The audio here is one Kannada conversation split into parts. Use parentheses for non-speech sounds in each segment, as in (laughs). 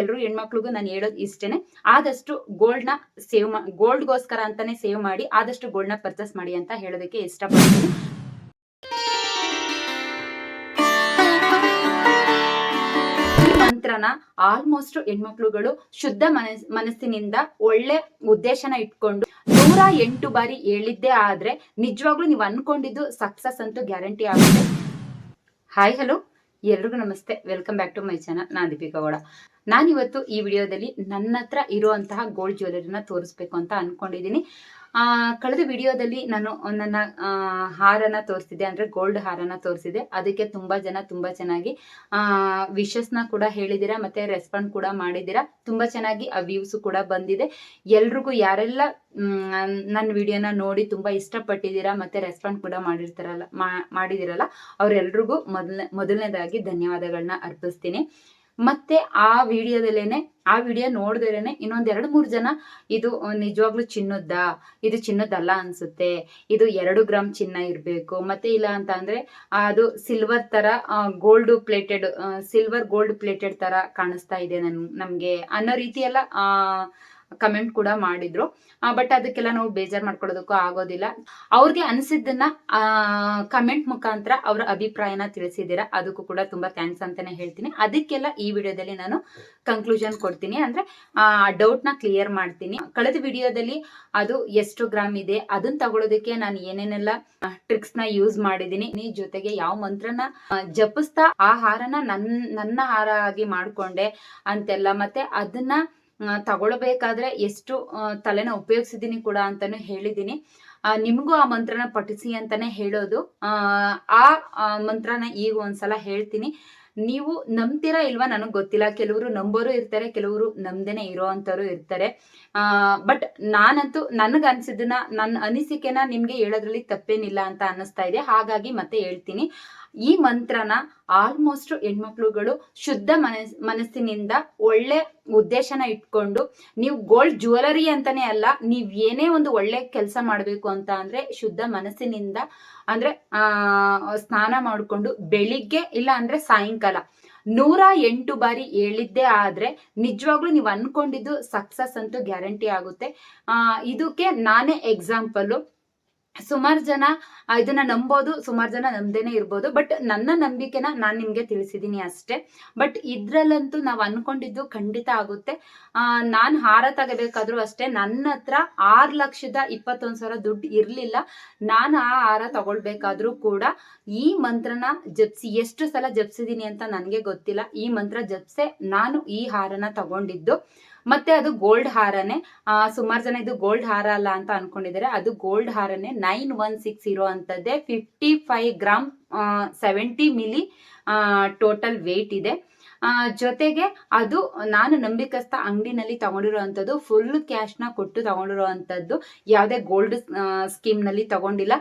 ಎಲ್ರು ಹೆಣ್ಮಕ್ಳಿಗೂ ನಾನು ಹೇಳೋದು ಇಷ್ಟೇನೆ. ಆದಷ್ಟು ಗೋಲ್ಡ್ನ ಸೇವ್ ಮಾ ಗೋಲ್ಡ್ಗೋಸ್ಕರ ಅಂತಾನೆ ಸೇವ್ ಮಾಡಿ, ಆದಷ್ಟು ಗೋಲ್ಡ್ನ ಪರ್ಚೇಸ್ ಮಾಡಿ ಅಂತ ಹೇಳೋದಕ್ಕೆ ಇಷ್ಟಪಡ್ತೀನಿ. ಮಂತ್ರನ ಆಲ್ಮೋಸ್ಟ್ ಹೆಣ್ಮಕ್ಳುಗಳು ಶುದ್ಧ ಮನಸ್, ಮನಸ್ಸಿನಿಂದ ಒಳ್ಳೆ ಉದ್ದೇಶನ ಇಟ್ಕೊಂಡು ನೂರ ಎಂಟು ಬಾರಿ ಹೇಳಿದ್ದೇ ಆದ್ರೆ ನಿಜವಾಗ್ಲೂ ನೀವು ಅನ್ಕೊಂಡಿದ್ದು ಸಕ್ಸಸ್ ಅಂತೂ ಗ್ಯಾರಂಟಿ ಆಗುತ್ತೆ. ಹಾಯ್ ಹಲೋ ಎಲ್ರಿಗೂ ನಮಸ್ತೆ. Welcome back to my channel ನಾನು ದೀಪಿಕಾ ಗೌಡ. ನಾನಿವತ್ತು ಈ ವಿಡಿಯೋದಲ್ಲಿ ನನ್ನ ಹತ್ರ ಇರುವಂತಹ ಗೋಲ್ಡ್ ಜ್ಯುವೆಲರಿನ ತೋರಿಸ್ಬೇಕು ಅಂತ ಅನ್ಕೊಂಡಿದ್ದೀನಿ. ಕಳೆದ ವಿಡಿಯೋದಲ್ಲಿ ನಾನು ನನ್ನ ಆ, ಹಾರನ ತೋರಿಸಿದೆ ಅಂದ್ರೆ ಗೋಲ್ಡ್ ಹಾರನ ತೋರಿಸಿದೆ ಅದಕ್ಕೆ ತುಂಬಾ ಜನ ತುಂಬಾ ಚೆನ್ನಾಗಿ ಆ ವಿಶಸ್ನ ಕೂಡ ಹೇಳಿದ್ದೀರಾ ಮತ್ತೆ ರೆಸ್ಪಾಂಡ್ ಕೂಡ ಮಾಡಿದ್ದೀರಾ. ತುಂಬಾ ಚೆನ್ನಾಗಿ ಆ ವ್ಯೂಸ್ ಕೂಡ ಬಂದಿದೆ. ಎಲ್ರಿಗೂ ಯಾರೆಲ್ಲ ನನ್ನ ವಿಡಿಯೋನ ನೋಡಿ ತುಂಬಾ ಇಷ್ಟಪಟ್ಟಿದ್ದೀರಾ ಮತ್ತೆ ರೆಸ್ಪಾಂಡ್ ಕೂಡ ಮಾಡಿರ್ತಾರಲ್ಲ ಮಾಡಿದಿರಲ್ಲ ಅವರೆಲ್ರಿಗೂ ಮೊದಲನೇ ಮೊದಲನೇದಾಗಿ ಧನ್ಯವಾದಗಳನ್ನ ಅರ್ಪಿಸ್ತೀನಿ. ಮತ್ತೆ ಆ ವಿಡಿಯೋದಲ್ಲೇನೆ, ಆ ವಿಡಿಯೋ ನೋಡಿದ್ರೇನೆ ಇನ್ನೊಂದ್ ಎರಡು ಮೂರು ಜನ ಇದು ನಿಜವಾಗ್ಲೂ ಚಿನ್ನದ ಇದು ಚಿನ್ನದಲ್ಲ ಅನ್ಸುತ್ತೆ, ಇದು ಎರಡು ಗ್ರಾಮ್ ಚಿನ್ನ ಇರಬೇಕು, ಮತ್ತೆ ಇಲ್ಲ ಅಂತ ಅಂದ್ರೆ ಅದು ಸಿಲ್ವರ್ ತರ gold plated silver gold plated ತರ ಕಾಣಿಸ್ತಾ ಇದೆ ನನ್, ನಮ್ಗೆ ಅನ್ನೋ ರೀತಿ ಎಲ್ಲ ಕಮೆಂಟ್ ಕೂಡ ಮಾಡಿದ್ರು. ಬಟ್ ಅದಕ್ಕೆಲ್ಲ ನಾವು ಬೇಜಾರ್ ಮಾಡ್ಕೊಳ್ಳೋದಕ್ಕೂ ಆಗೋದಿಲ್ಲ. ಅವ್ರಿಗೆ ಅನಿಸಿದ್ದನ್ನ ಕಮೆಂಟ್ ಮುಖಾಂತರ ಅವರ ಅಭಿಪ್ರಾಯನ ತಿಳಿಸಿದ್ದೀರಾ, ಅದಕ್ಕೂ ಕೂಡ ತುಂಬಾ ಥ್ಯಾಂಕ್ಸ್ ಅಂತಾನೆ ಹೇಳ್ತೀನಿ. ಅದಕ್ಕೆಲ್ಲ ಈ ವಿಡಿಯೋದಲ್ಲಿ ನಾನು ಕನ್ಕ್ಲೂಷನ್ ಕೊಡ್ತೀನಿ. ಅಂದ್ರೆ, ಆ ಡೌಟ್ನ ಕ್ಲಿಯರ್ ಮಾಡ್ತೀನಿ. ಕಳೆದ ವಿಡಿಯೋದಲ್ಲಿ ಅದು ಎಷ್ಟು ಗ್ರಾಮ್ ಇದೆ ಅದನ್ನ ತಗೊಳ್ಳೋದಕ್ಕೆ ನಾನು ಏನೇನೆಲ್ಲ ಟ್ರಿಕ್ಸ್ನ ಯೂಸ್ ಮಾಡಿದೀನಿ ಜೊತೆಗೆ ಯಾವ ಮಂತ್ರನ ಜಪಿಸ್ತಾ ಆ ಹಾರನ ನನ್, ನನ್ನ ಆಹಾರ ಆಗಿ ಮಾಡ್ಕೊಂಡೆ ಅಂತೆಲ್ಲ. ಮತ್ತೆ ಅದನ್ನ ತಗೊಳ್ಬೇಕಾದ್ರೆ ಎಷ್ಟು ತಲೆನ ಉಪಯೋಗಿಸಿದೀನಿ ಕೂಡ ಅಂತಾನು ಹೇಳಿದ್ದೀನಿ. ನಿಮಗೂ ಆ ಮಂತ್ರನ ಪಠಿಸಿ ಅಂತಾನೆ ಹೇಳೋದು. ಆ ಮಂತ್ರನ ಈಗ ಒಂದ್ಸಲ ಹೇಳ್ತೀನಿ. ನೀವು ನಂಬ್ತೀರಾ ಇಲ್ವಾ ನನಗೆ ಗೊತ್ತಿಲ್ಲ. ಕೆಲವರು ನಂಬೋರು ಇರ್ತಾರೆ, ಕೆಲವರು ನಂಬ್ದೇನೆ ಇರೋ ಅಂತವ್ರು ಇರ್ತಾರೆ. ಬಟ್ ನಾನಂತೂ ನನಗೆ ಅನ್ಸಿದ್ದನ್ನ ನನ್ನ ಅನಿಸಿಕೆನ ನಿಮ್ಗೆ ಹೇಳೋದ್ರಲ್ಲಿ ತಪ್ಪೇನಿಲ್ಲ ಅಂತ ಅನ್ನಿಸ್ತಾ ಇದೆ. ಹಾಗಾಗಿ ಮತ್ತೆ ಹೇಳ್ತೀನಿ. ಈ ಮಂತ್ರನ ಆಲ್ಮೋಸ್ಟ್ ಹೆಣ್ಮಕ್ಳುಗಳು ಶುದ್ಧ ಮನಸ್, ಮನಸ್ಸಿನಿಂದ ಒಳ್ಳೆ ಉದ್ದೇಶನ ಇಟ್ಕೊಂಡು, ನೀವು ಗೋಲ್ಡ್ ಜ್ಯುವೆಲರಿ ಅಂತಾನೆ ಅಲ್ಲ, ನೀವ್ ಏನೇ ಒಂದು ಒಳ್ಳೆ ಕೆಲಸ ಮಾಡ್ಬೇಕು ಅಂತ ಅಂದ್ರೆ ಶುದ್ಧ ಮನಸ್ಸಿನಿಂದ ಅಂದ್ರೆ, ಆ, ಸ್ನಾನ ಮಾಡ್ಕೊಂಡು ಬೆಳಿಗ್ಗೆ ಇಲ್ಲ ಅಂದ್ರೆ ಸಾಯಂಕಾಲ. ನೂರ ಎಂಟು ಬಾರಿ ಹೇಳಿದ್ದೇ ಆದ್ರೆ ನಿಜವಾಗ್ಲೂ ನೀವು ಅನ್ಕೊಂಡಿದ್ದು ಸಕ್ಸಸ್ ಅಂತೂ ಗ್ಯಾರಂಟಿ ಆಗುತ್ತೆ. ಇದಕ್ಕೆ ನಾನೇ ಎಕ್ಸಾಂಪಲ್ ಸುಮಾರು ಜನ ಇದನ್ನ ನಂಬೋದು, ಸುಮಾರು ಜನ ನಂಬ್ದೇನೆ ಇರ್ಬೋದು, ಬಟ್ ನನ್ನ ನಂಬಿಕೆನ ನಾನು ನಿಮ್ಗೆ ತಿಳಿಸಿದೀನಿ ಅಷ್ಟೇ. ಬಟ್ ಇದ್ರಲ್ಲಂತೂ ನಾವು ಅನ್ಕೊಂಡಿದ್ದು ಖಂಡಿತ ಆಗುತ್ತೆ. ನಾನ್ ಹಾರ ತಗೋಬೇಕಾದ್ರೂ ಅಷ್ಟೇ, ನನ್ನ ಹತ್ರ ಆರು ಲಕ್ಷದ ಇಪ್ಪತ್ತೊಂದ್ ಸಾವಿರ ದುಡ್ಡು ಇರ್ಲಿಲ್ಲ. ನಾನು ಆ ಹಾರ ತಗೊಳ್ಬೇಕಾದ್ರೂ ಕೂಡ ಈ ಮಂತ್ರನ ಜಪ್ಸಿ, ಎಷ್ಟು ಸಲ ಜಪ್ಸಿದೀನಿ ಅಂತ ನನಗೆ ಗೊತ್ತಿಲ್ಲ. ಈ ಮಂತ್ರ ಜಪ್ಸೆ ನಾನು ಈ ಹಾರನ ತಗೊಂಡಿದ್ದು. ಮತ್ತೆ ಅದು ಗೋಲ್ಡ್ ಹಾರನೇ. ಸುಮಾರು ಜನ ಇದು ಗೋಲ್ಡ್ ಹಾರ ಅಲ್ಲ ಅಂತ ಅನ್ಕೊಂಡಿದ್ದಾರೆ ಅದು ಗೋಲ್ಡ್ ಹಾರನೇ. ನೈನ್ ಒನ್ ಸಿಕ್ಸ್ ಇರೋ ಅಂತದ್ದೇ fifty five gram seventy milli total weight ಇದೆ. ಜೊತೆಗೆ ಅದು ನಾನು ನಂಬಿಕಸ್ಥ ಅಂಗಡಿನಲ್ಲಿ ತಗೊಂಡಿರೋ ಅಂತದ್ದು ಫುಲ್ ಕ್ಯಾಶ್ನ ಕೊಟ್ಟು ತಗೊಂಡಿರೋ ಅಂಥದ್ದು. ಯಾವುದೇ ಗೋಲ್ಡ್ ಸ್ಕೀಮ್ನಲ್ಲಿ ತಗೊಂಡಿಲ್ಲ.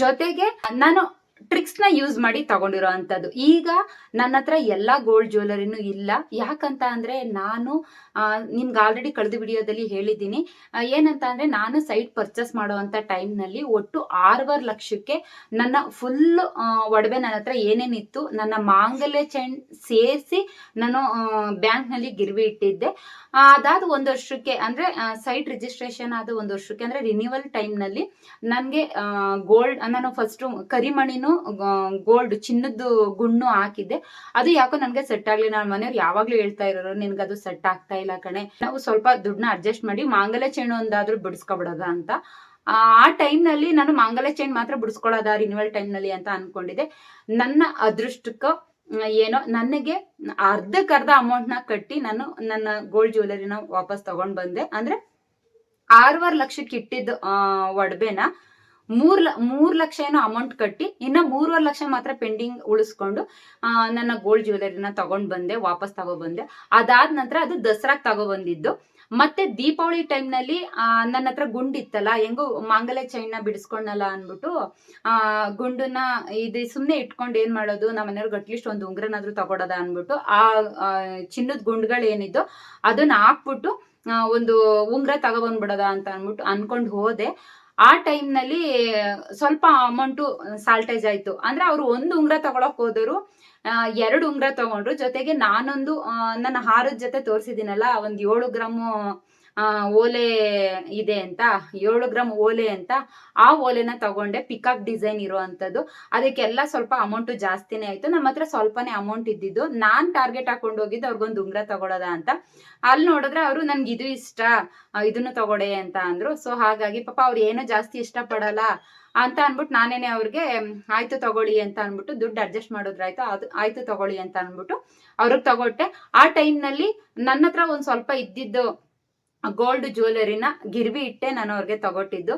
ಜೊತೆಗೆ ನಾನು ಟ್ರಿಕ್ಸ್ನ ಯೂಸ್ ಮಾಡಿ ತಗೊಂಡಿರೋ ಅಂಥದ್ದು ಈಗ ನನ್ನ ಹತ್ರ ಎಲ್ಲಾ ಗೋಲ್ಡ್ ಜ್ಯುವೆಲರಿನೂ ಇಲ್ಲ. ಯಾಕಂತ ಅಂದ್ರೆ ನಾನು ನಿಮ್ಗೆ ಆಲ್ರೆಡಿ ಕಳೆದ ವಿಡಿಯೋದಲ್ಲಿ ಹೇಳಿದ್ದೀನಿ. ಏನಂತ ಅಂದ್ರೆ ನಾನು ಸೈಟ್ ಪರ್ಚೇಸ್ ಮಾಡುವಂತ ಟೈಮ್ನಲ್ಲಿ ನಲ್ಲಿ ಒಟ್ಟು ಆರೂವರೆ ಲಕ್ಷಕ್ಕೆ ನನ್ನ ಫುಲ್ ಒಡವೆ ನನ್ನ ಹತ್ರ ಏನೇನಿತ್ತು, ನನ್ನ ಮಾಂಗಲ್ಯ ಚೆಂಡ್ ಸೇರಿಸಿ ನಾನು ಬ್ಯಾಂಕ್ನಲ್ಲಿ ಗಿರ್ವಿ ಇಟ್ಟಿದ್ದೆ. ಅದಾದ ಒಂದು ವರ್ಷಕ್ಕೆ ಅಂದ್ರೆ ಸೈಟ್ ರಿಜಿಸ್ಟ್ರೇಷನ್ ಆದ ಒಂದು ವರ್ಷಕ್ಕೆ ಅಂದ್ರೆ ರಿನ್ಯೂವಲ್ ಟೈಮ್ನಲ್ಲಿ ನನಗೆ ಗೋಲ್ಡ್ ನಾನು ಫಸ್ಟ್ ಕರಿಮಣಿನೂ ಗೋಲ್ಡ್ ಚಿನ್ನದ್ದು ಗುಣ್ಣು ಹಾಕಿದ್ದೆ. ಅದು ಯಾಕೋ ನನಗೆ ಸೆಟ್ ಆಗ್ಲಿ ನನ್ನ ಮನೆಯವ್ರು ಯಾವಾಗ್ಲೂ ಹೇಳ್ತಾ ಇರೋರು, ನಿನ್ಗೆ ಅದು ಸೆಟ್ ಆಗ್ತಾ ಇಲ್ಲ ಕಣೆ. ನಾವು ಸ್ವಲ್ಪ ದುಡ್ಡನ್ನ ಅಡ್ಜಸ್ಟ್ ಮಾಡಿ ಮಾಂಗಲ್ಯ ಚೇಣು ಒಂದಾದ್ರೂ ಬಿಡಿಸ್ಕೊಬಿಡೋದ ಅಂತ. ಆ ಟೈಮ್ನಲ್ಲಿ ನಾನು ಮಾಂಗಲ್ಯ ಚೈನ್ ಮಾತ್ರ ಬಿಡಿಸ್ಕೊಳ್ಳೋದ ರಿನ್ಯೂವಲ್ ಟೈಮ್ನಲ್ಲಿ ಅಂತ ಅನ್ಕೊಂಡಿದ್ದೆ. ನನ್ನ ಅದೃಷ್ಟಕ್ಕ ಏನೋ ನನಗೆ ಅರ್ಧಕ್ಕರ್ಧ ಅಮೌಂಟ್ನ ಕಟ್ಟಿ ನಾನು ನನ್ನ ಗೋಲ್ಡ್ ಜ್ಯುವೆಲರಿನ ವಾಪಸ್ ತಗೊಂಡ್ ಬಂದೆ. ಅಂದ್ರೆ ಆರೂವರೆ ಲಕ್ಷಕ್ಕೆ ಇಟ್ಟಿದ್ದ ಆ, ಒಡವೆನ ಮೂರ್ ಮೂರ್ ಲಕ್ಷ ಏನೋ ಅಮೌಂಟ್ ಕಟ್ಟಿ ಇನ್ನ ಮೂರುವರೆ ಲಕ್ಷ ಮಾತ್ರ ಪೆಂಡಿಂಗ್ ಉಳಿಸ್ಕೊಂಡು ನನ್ನ ಗೋಲ್ಡ್ ಜ್ಯುವೆಲರಿನ ತಗೊಂಡ್ ಬಂದೆ ವಾಪಸ್ ತಗೊಬಂದೆ ಅದಾದ ನಂತರ ಅದು ದಸರಾಗ್ ತಗೊಬಂದಿದ್ದು ಮತ್ತೆ ದೀಪಾವಳಿ ಟೈಮ್ನಲ್ಲಿ ನನ್ನ ಹತ್ರ ಗುಂಡಿತ್ತಲ್ಲ ಹೆಂಗೋ ಮಾಂಗಲ್ಯ ಚೈನ್ ಬಿಡಿಸ್ಕೊಂಡಲ್ಲ ಅನ್ಬಿಟ್ಟು ಆ, ಗುಂಡನ್ನ ಇದು ಸುಮ್ನೆ ಇಟ್ಕೊಂಡು ಏನ್ ಮಾಡೋದು ನಮ್ಮ ಮನೆಯವ್ರಿಗೆ ಅಟ್ಲೀಸ್ಟ್ ಒಂದು ಉಂಗ್ರನಾದ್ರೂ ತಗೊಡೋದ ಅನ್ಬಿಟ್ಟು ಆ ಚಿನ್ನದ ಗುಂಡ್ಗಳು ಏನಿದ್ದು ಅದನ್ನ ಹಾಕ್ಬಿಟ್ಟು ಒಂದು ಉಂಗ್ರ ತಗೊಬಂದ್ಬಿಡೋದ ಅಂತ ಅನ್ಬಿಟ್ಟು ಅನ್ಕೊಂಡು ಹೋದೆ. ಆ ಟೈಮ್ನಲ್ಲಿ ಸ್ವಲ್ಪ ಅಮೌಂಟು ಸಾಲ್ಟೇಜ್ ಆಯ್ತು. ಅಂದ್ರೆ ಅವ್ರು ಒಂದು ಉಂಗ್ರ ತಗೊಳಕ್ ಹೋದರು ಎರಡು ಉಂಗ್ರ ತಗೊಂಡ್ರು. ಜೊತೆಗೆ ನಾನೊಂದು ನನ್ನ ಹಾರದ ಜೊತೆ ತೋರಿಸಿದ್ದೀನಲ್ಲ, ಒಂದು ಏಳು ಗ್ರಾಮು ಓಲೆ ಇದೆ ಅಂತ, ಏಳು ಗ್ರಾಮ್ ಓಲೆ ಅಂತ, ಆ ಓಲೆನ ತಗೊಂಡೆ. ಪಿಕಪ್ ಡಿಸೈನ್ ಇರುವಂತದ್ದು. ಅದಕ್ಕೆಲ್ಲ ಸ್ವಲ್ಪ ಅಮೌಂಟ್ ಜಾಸ್ತಿನೇ ಆಯ್ತು. ನಮ್ಮ ಹತ್ರ ಸ್ವಲ್ಪನೇ ಅಮೌಂಟ್ ಇದ್ದಿದ್ದು. ನಾನ್ ಟಾರ್ಗೆಟ್ ಹಾಕೊಂಡು ಹೋಗಿದ್ದು, ಅವ್ರಿಗೊಂದು ಉಂಗ್ರ ತಗೊಳೋದ ಅಂತ. ಅಲ್ಲಿ ನೋಡಿದ್ರೆ ಅವರು ನನ್ಗೆ ಇದು ಇಷ್ಟ ಇದನ್ನು ತಗೊಡೆ ಅಂತ ಅಂದ್ರು. ಸೊ ಹಾಗಾಗಿ ಪಾಪ ಅವ್ರು ಏನು ಜಾಸ್ತಿ ಇಷ್ಟಪಡಲ್ಲ ಅಂತ ಅನ್ಬಿಟ್ಟು ನಾನೇನೆ ಅವ್ರಿಗೆ ಆಯ್ತು ತಗೊಳ್ಳಿ ಅಂತ ಅನ್ಬಿಟ್ಟು ದುಡ್ಡು ಅಡ್ಜಸ್ಟ್ ಮಾಡೋದ್ರಾಯ್ತು. ಅದು ಆಯ್ತು ತಗೊಳ್ಳಿ ಅಂತ ಅನ್ಬಿಟ್ಟು ಅವ್ರಿಗೆ ತಗೊಟ್ಟೆ. ಆ ಟೈಮ್ನಲ್ಲಿ ನನ್ನ ಹತ್ರ ಒಂದ್ ಸ್ವಲ್ಪ ಇದ್ದಿದ್ದು ಗೋಲ್ಡ್ ಜ್ಯುವೆಲರಿನ ಗಿರ್ವಿ ಇಟ್ಟೆ ನಾನು ಅವ್ರಿಗೆ ತಗೊಟ್ಟಿದ್ದು.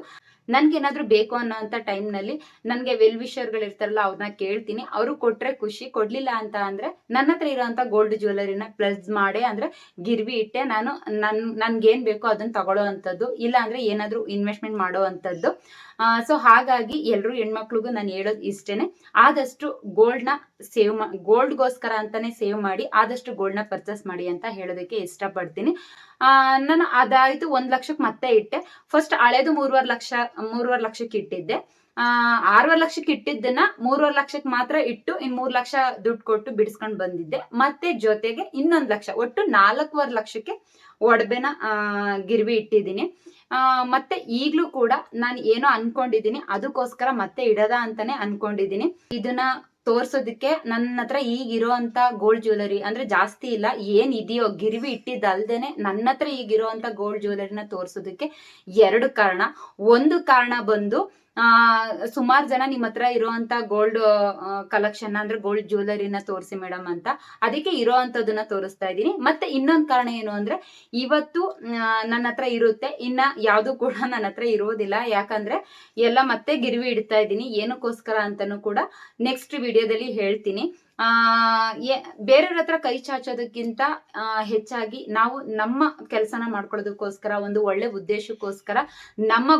ನನ್ಗೇನಾದ್ರೂ ಬೇಕು ಅನ್ನೋಂಥ ಟೈಮ್ನಲ್ಲಿ ನನಗೆ ವೆಲ್ ವಿಷರ್ಗಳು ಇರ್ತಾರಲ್ಲ ಅವ್ರನ್ನ ಕೇಳ್ತೀನಿ. ಅವರು ಕೊಟ್ರೆ ಖುಷಿ, ಕೊಡ್ಲಿಲ್ಲ ಅಂತ ಅಂದ್ರೆ ನನ್ನ ಹತ್ರ ಇರೋಂಥ ಗೋಲ್ಡ್ ಜ್ಯುವೆಲರಿನ ಪ್ಲಸ್ ಮಾಡಿ ಅಂದ್ರೆ ಗಿರ್ವಿ ಇಟ್ಟೆ ನಾನು ನನ್, ನನ್ಗೇನ್ ಬೇಕೋ ಅದನ್ನ ತಗೊಳ್ಳೋ ಅಂಥದ್ದು. ಇಲ್ಲ ಅಂದ್ರೆ ಏನಾದ್ರೂ ಇನ್ವೆಸ್ಟ್ಮೆಂಟ್ ಮಾಡೋ ಅಂಥದ್ದು. ಸೊ ಹಾಗಾಗಿ ಎಲ್ರು ಹೆಣ್ಮಕ್ಳಿಗೂ ನಾನು ಹೇಳೋದು ಇಷ್ಟೇನೆ. ಆದಷ್ಟು ಗೋಲ್ಡ್ನ ಸೇವ್ ಮಾ ಗೋಲ್ಡ್ಗೋಸ್ಕರ ಅಂತಾನೆ ಸೇವ್ ಮಾಡಿ, ಆದಷ್ಟು ಗೋಲ್ಡ್ನ ಪರ್ಚೇಸ್ ಮಾಡಿ ಅಂತ ಹೇಳೋದಕ್ಕೆ ಇಷ್ಟಪಡ್ತೀನಿ. ನಾನು ಅದಾಯ್ತು ಒಂದ್ ಲಕ್ಷಕ್ಕೆ ಮತ್ತೆ ಇಟ್ಟೆ. ಫಸ್ಟ್ ಹಳೇದು ಮೂರುವರೆ ಲಕ್ಷ, ಮೂರುವರೆ ಲಕ್ಷಕ್ಕೆ ಇಟ್ಟಿದ್ದೆ. ಆ ಆರೂವರೆ ಲಕ್ಷಕ್ಕೆ ಇಟ್ಟಿದ್ದನ್ನ ಮೂರುವರೆ ಲಕ್ಷಕ್ಕೆ ಮಾತ್ರ ಇಟ್ಟು ಇನ್ ಮೂರ್ ಲಕ್ಷ ದುಡ್ಡು ಕೊಟ್ಟು ಬಿಡಿಸ್ಕೊಂಡು ಬಂದಿದ್ದೆ. ಮತ್ತೆ ಜೊತೆಗೆ ಇನ್ನೊಂದ್ ಲಕ್ಷ ಒಟ್ಟು ನಾಲ್ಕೂವರೆ ಲಕ್ಷಕ್ಕೆ ಒಡವೆನ ಆ, ಗಿರ್ವಿ ಇಟ್ಟಿದ್ದೀನಿ. ಮತ್ತೆ ಈಗ್ಲೂ ಕೂಡ ನಾನು ಏನೋ ಅನ್ಕೊಂಡಿದ್ದೀನಿ ಅದಕ್ಕೋಸ್ಕರ ಮತ್ತೆ ಇಡದ ಅಂತಾನೆ ಅನ್ಕೊಂಡಿದ್ದೀನಿ. ಇದನ್ನ ತೋರ್ಸೋದಕ್ಕೆ ನನ್ನ ಹತ್ರ ಈಗ ಅಂತ ಗೋಲ್ಡ್ ಜ್ಯುವೆಲರಿ ಅಂದ್ರೆ ಜಾಸ್ತಿ ಇಲ್ಲ ಏನ್ ಇದೆಯೋ ಗಿರ್ವಿ ಇಟ್ಟಿದ್ದಲ್ದೇನೆ ನನ್ನ ಹತ್ರ ಈಗ ಅಂತ ಗೋಲ್ಡ್ ಜ್ಯುವೆಲರಿನ ತೋರ್ಸೋದಕ್ಕೆ ಎರಡು ಕಾರಣ. ಒಂದು ಕಾರಣ ಬಂದು ಸುಮಾರು ಜನ ನಿಮ್ಮ ಹತ್ರ ಇರುವಂತ ಗೋಲ್ಡ್ ಕಲೆಕ್ಷನ್ ಅಂದ್ರೆ ಗೋಲ್ಡ್ ಜ್ಯುವೆಲರಿನ ತೋರಿಸಿ ಮೇಡಮ್ ಅಂತ. ಅದಕ್ಕೆ ಅಂತದನ್ನ ತೋರಿಸ್ತಾ ಇದ್ದೀನಿ. ಮತ್ತೆ ಇನ್ನೊಂದು ಕಾರಣ ಏನು ಅಂದ್ರೆ ಇವತ್ತು ಆ, ನನ್ನ ಹತ್ರ ಇರುತ್ತೆ. ಇನ್ನ ಯಾವುದು ಕೂಡ ನನ್ನ ಹತ್ರ ಇರೋದಿಲ್ಲ. ಯಾಕಂದ್ರೆ ಎಲ್ಲ ಮತ್ತೆ ಗಿರ್ವಿ ಇಡ್ತಾ ಇದ್ದೀನಿ. ಏನಕ್ಕೋಸ್ಕರ ಅಂತಾನು ಕೂಡ ನೆಕ್ಸ್ಟ್ ವಿಡಿಯೋದಲ್ಲಿ ಹೇಳ್ತೀನಿ. ಆ ಬೇರೆಯವ್ರ ಹತ್ರ ಕೈ ಚಾಚೋದಕ್ಕಿಂತ ಹೆಚ್ಚಾಗಿ ನಾವು ನಮ್ಮ ಕೆಲಸನ ಮಾಡ್ಕೊಳ್ಳೋದಕ್ಕೋಸ್ಕರ, ಒಂದು ಒಳ್ಳೆ ಉದ್ದೇಶಕ್ಕೋಸ್ಕರ ನಮ್ಮ